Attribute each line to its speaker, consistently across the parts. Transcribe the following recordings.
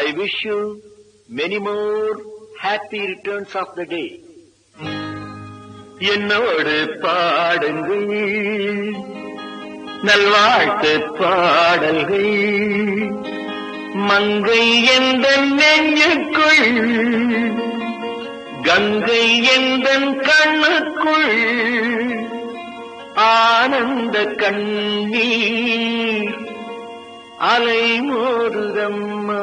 Speaker 1: I wish you many more happy returns of the day. என்னோடு பாடுங்கள். நல்வாழ்த்து பாடல்கள். மங்கை என்ற நெஞ்சுக்குள். கங்கை என்ற கண்ணுக்குள். ஆனந்த கண்ணீர். அலை மோதுதம்மா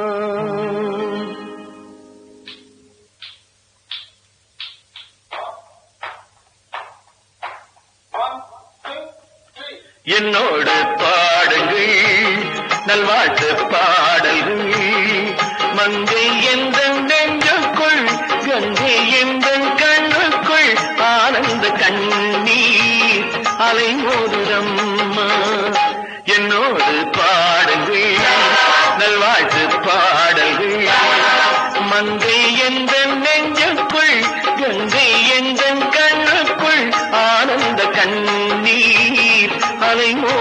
Speaker 1: என்னோடு பாடுங்கள் நல்வாழ்த்து பாடல்கள். மங்கை எந்த நெஞ்சுக்குள் கங்கை எந்த கண்ணுக்குள் ஆனந்த கண்ணீர். அலை மோதுதம்மா என்னோடு வாழ்த்து பாடல்கள் மங்கை எந்த நெஞ்சுக்குள் கங்கை எந்த கண்ணுக்குள் ஆனந்த கண்ணீர் அலைமோ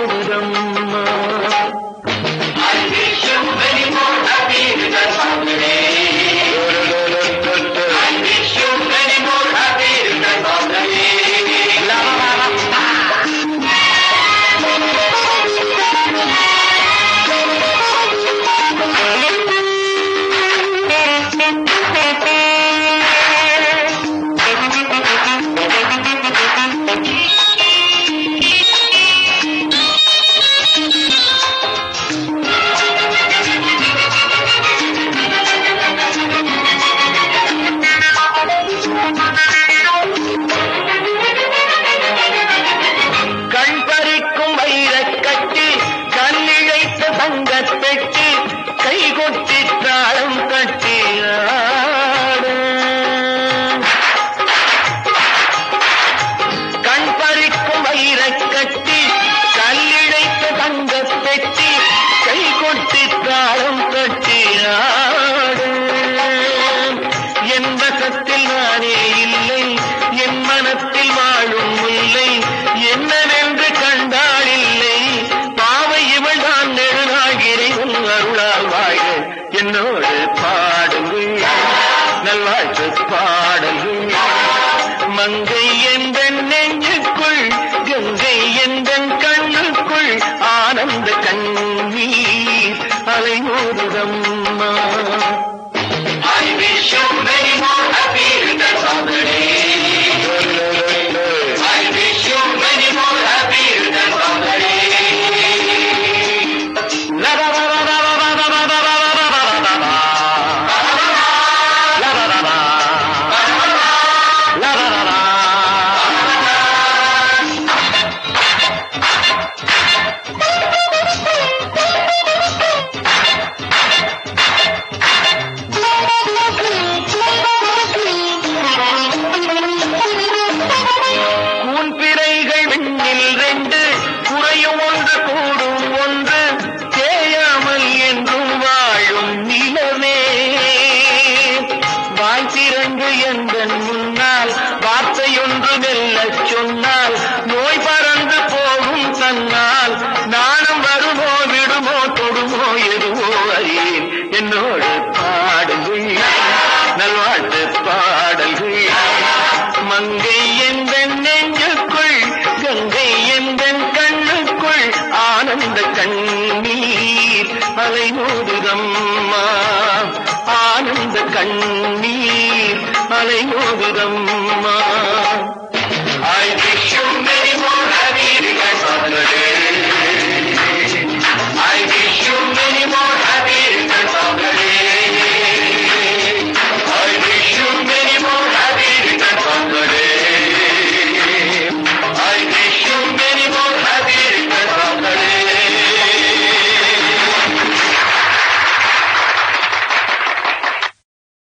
Speaker 1: நல்வாழ்த்து பாடல்கள் மங்கை என்ற நெஞ்சுக்குள் கங்கை என்ற கண்ணுக்குள் ஆனந்த கண்ணீர். அலை மோதுதம்மா I wish you many more வாய் திறந்து எந்தன் முன்னால் வார்த்தையொன்று மெல்ல சொன்னால் நோய் பறந்து போகும் தன்னால். நானும் வருமோ விடுமோ தொடுமோ எதுவோ அறியேன். என்னோடு பாடுங்கள். நல்வாழ்த்து பாடல்கள். மங்கை எந்த நெஞ்சுக்குள் கங்கை எந்த கண்ணுக்குள் ஆனந்த கண்ணீர். அலை மோதுதம் தூரம்